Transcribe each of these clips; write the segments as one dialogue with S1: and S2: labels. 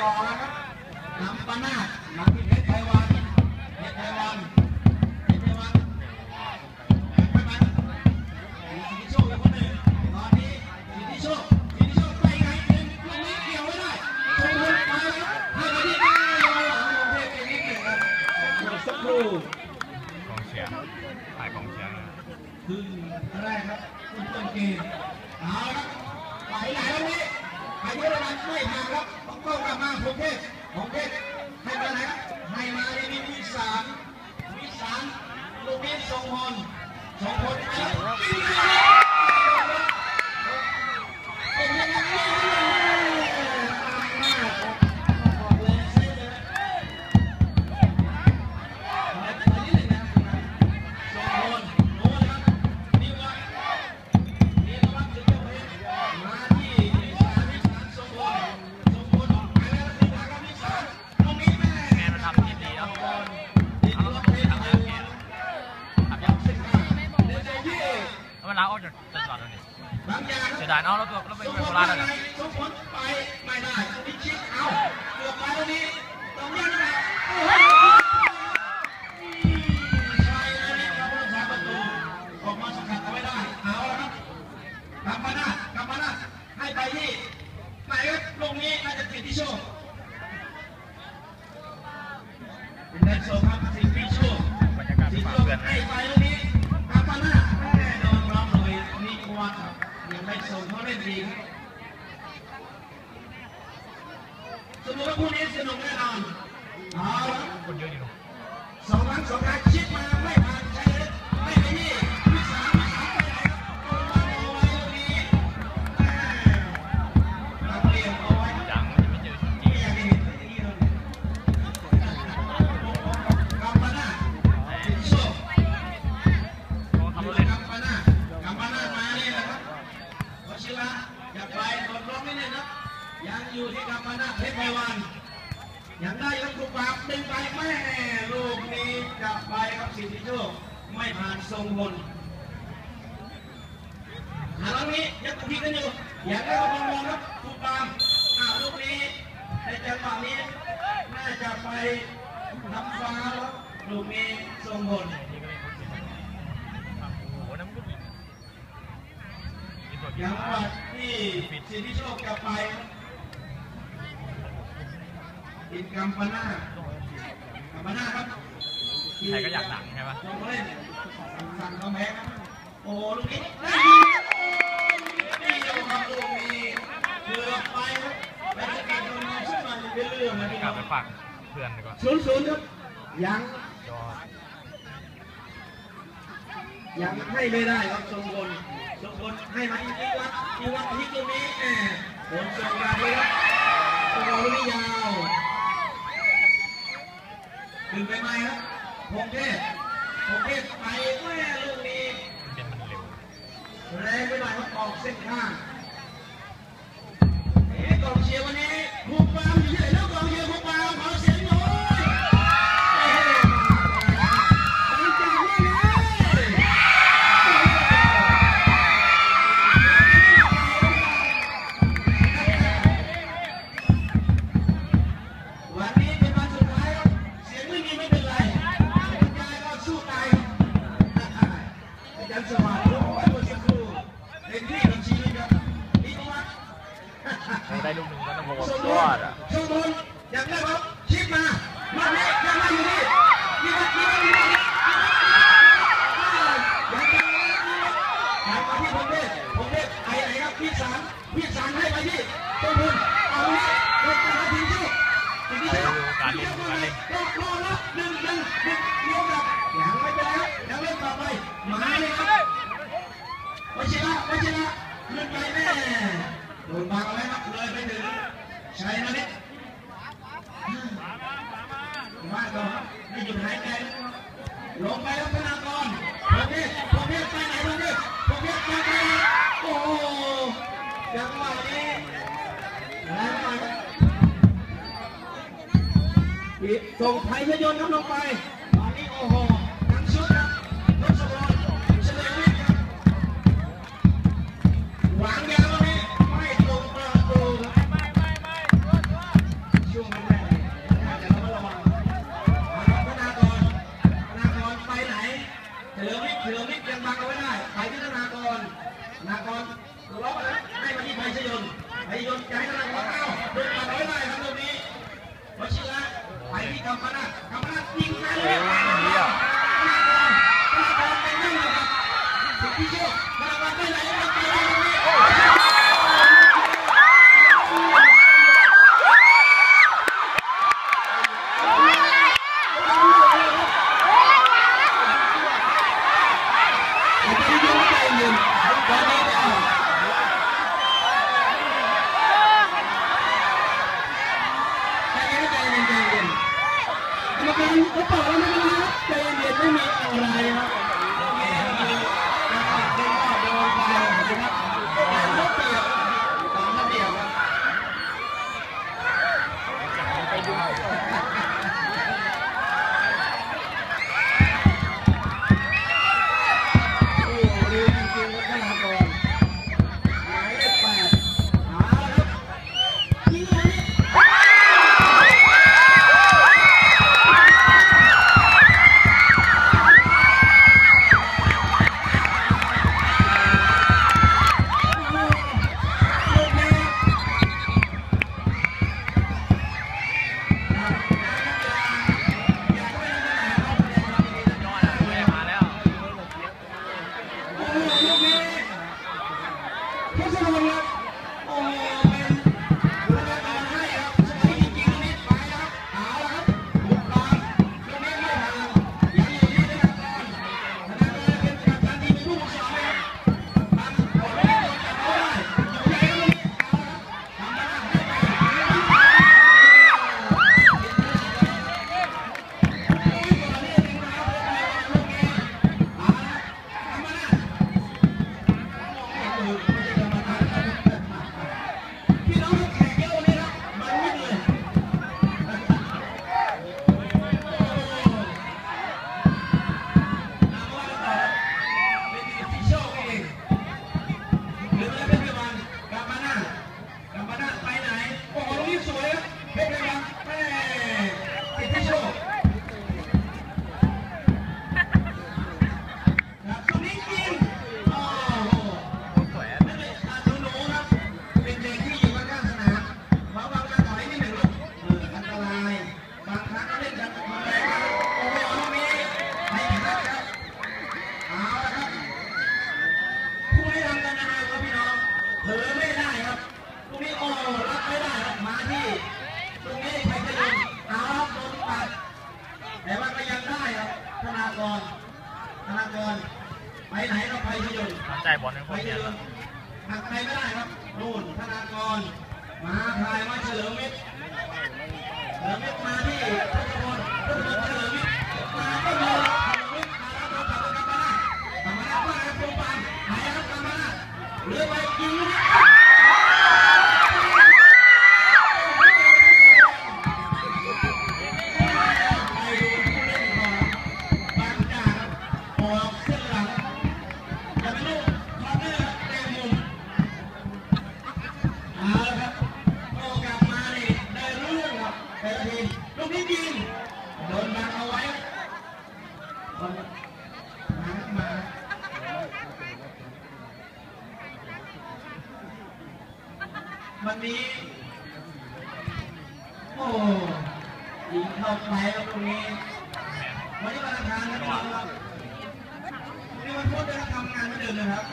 S1: ต่อนะครับนำปานาดนำทีเพชรไทวันเพชรไทวันเพชรไทยวันไปไปมีสิทธิโชคอีกคนหนึ่งตอนนี้สิทธิโชคสิทธิโชคไปไงหนึ่งลูกนี้เกี่ยวไม่ได้ชมพูไปแล้วให้ไปที่หน้าหลังของเทพเกมนี้เก่งครับเดี๋ยวสักครู่
S2: กองเชียร์ถ่ายกองเชียร์นะ
S1: ครึ่งแรกครับคุณต้นเกมเอาละไหลไหลแล้วนี้ อายุระดับไม่ห่างครับต้องกลับมาผมเทพผมเทพให้มาไหนครับให้มาในนี้วิสามมีสามลูกนี้ทรงพลทรงพลไปแล้ว โคนรา
S2: ชแล้ว
S1: ไป
S2: เนี่ย
S1: สองคนไปไม่ได้นี่ชิดเอาเกือบไปแล้วนี่ตรงนี้นะโอ้โหใช่แล้วนี่ครับผู้รักษาประตูออกมาสกัดเอาไว้ได้เอาละครับกลับมาหน้ากลับมาหน้าให้ไปที่ไหนครับลงนี้น่าจะติดที่โชคเป็นแดนโซครับสิทธิโชค
S2: บรรยากาศ
S1: สิทธิ
S2: ฝา
S1: โชค
S2: เพื่อน
S1: ให้ไปตรง ยังไม่ส่งเขาเล่นดีครับสนุกครับคู่นี้สนุกแน่นอนเอาละ
S2: คนเยอะอยู่เนอะ
S1: สองครั้งสองครั้งชิดมาไม่ หาลูกนี้ยังตีกันอยู่อยากได้ก็มองมองครับครูปรามอ่าลูกนี้ในจังหวะนี้น่าจะไปทำฟาวแล้วลูกนี้ทรงพล
S2: โอ้โหน้ำก็ดีมีตัว
S1: จังหวัดที่สิทธิโชคกลับไปครับอินกัมปนากัมปนาครับ
S2: ใครก็อยากดังใช่ปะ
S1: ลงเล่นสั่งกำแพงครับโอ้ลูกนี้ได้ยิงครับโอ้นี่เดียวครับลูกนี้เกือบไปครับไปสกัดตรงนี้ขึ้นมาเป็นเรื่องนะพี่
S2: กลับไปฝากเพื่อนดีกว่า
S1: ศูนย์ศูนย์ครับ ยัง
S2: ยอด
S1: ยังให้ไม่ได้ครับทรงพลทรงพลให้มาอีกทีวัดอีกวัดที่ตรงนี้แหมผลส่งมาเลยครับตรงลูกนี้ยาวดึงไปไหมครับพงเทพพงเทพไปแม่ลูกนี้
S2: เย็นมันเร็ว
S1: แรงไปหน่อยครับออกเส้นข้างเอ๊กองเชียร์วันนี้คุกปาอยู่ที่ไหน ส่งไทยยน
S2: ต์
S1: ครับลงไป รธนากรไปไหนเราไปชยุนใจบอลในพวกนี้หักใครไม่ได้ครับนู่นธนากรมาพายมาเฉลิมมิตรเฉลิมมิตรมาที่พลพลเฉลิมมิตรมาก็มีเรือไปกิน วันนี้ โอ้ยิงเข้าไปแล้วตรงนี้ วันนี้วันอังคารนะครับวันนี้วันพุธเราทำงานไม่เดินเลยครับ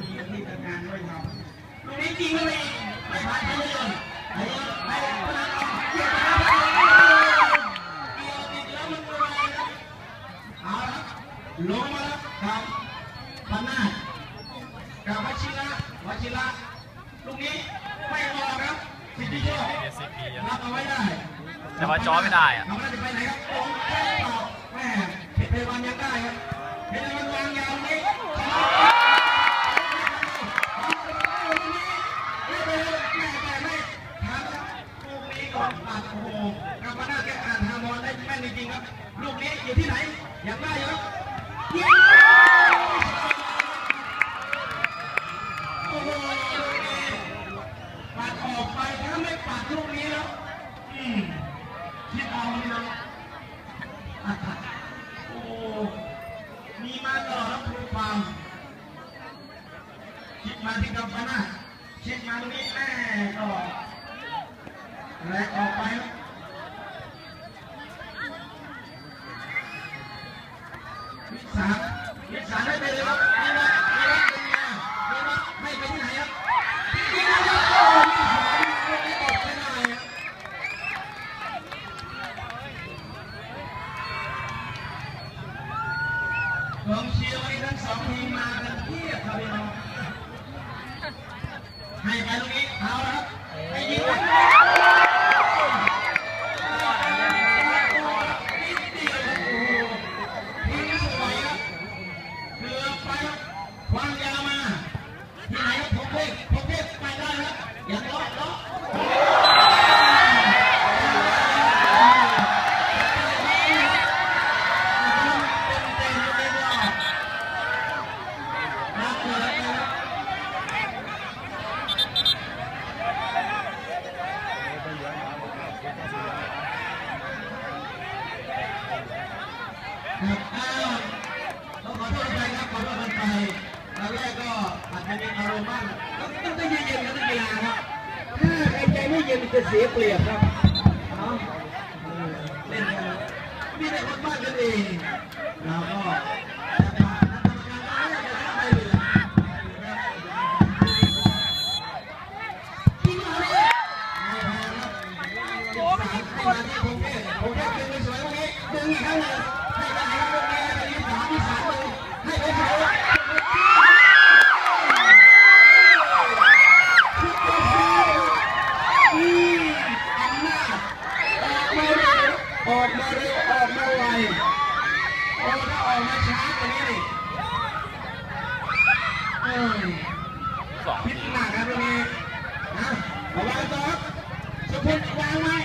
S1: มีที่ทำงานด้วยครับตรงนี้
S2: จ
S1: ริงเลยไม่ผ่านเดินไปไปพนัน มีมาตลอดรับรู้ความคิดมาที่กัมปนาคิดมาตรงนี้แม่ก็แรงออกไปวิสาวิสานได้ไปเลยครับ ไปครับความยาวมาที่ไหนครับผมเพชรผมเพชรไปได้ครับอย่างรอดรอดอ่า ก็อาจะมีอารมณ์บ้างต้องต้งใจเย็นกับนักกีฬาครับถ้าใครใจไม่เย็นจะเสียเปรียบครับเอาเออเล่นกันมีแต่คนบ้านกันเอง ถ้าออกมาช้ากว่านี้ดิ
S2: สอง
S1: พิษหนักครับตรงนี้นะระวังตัวสุพุทวางไว้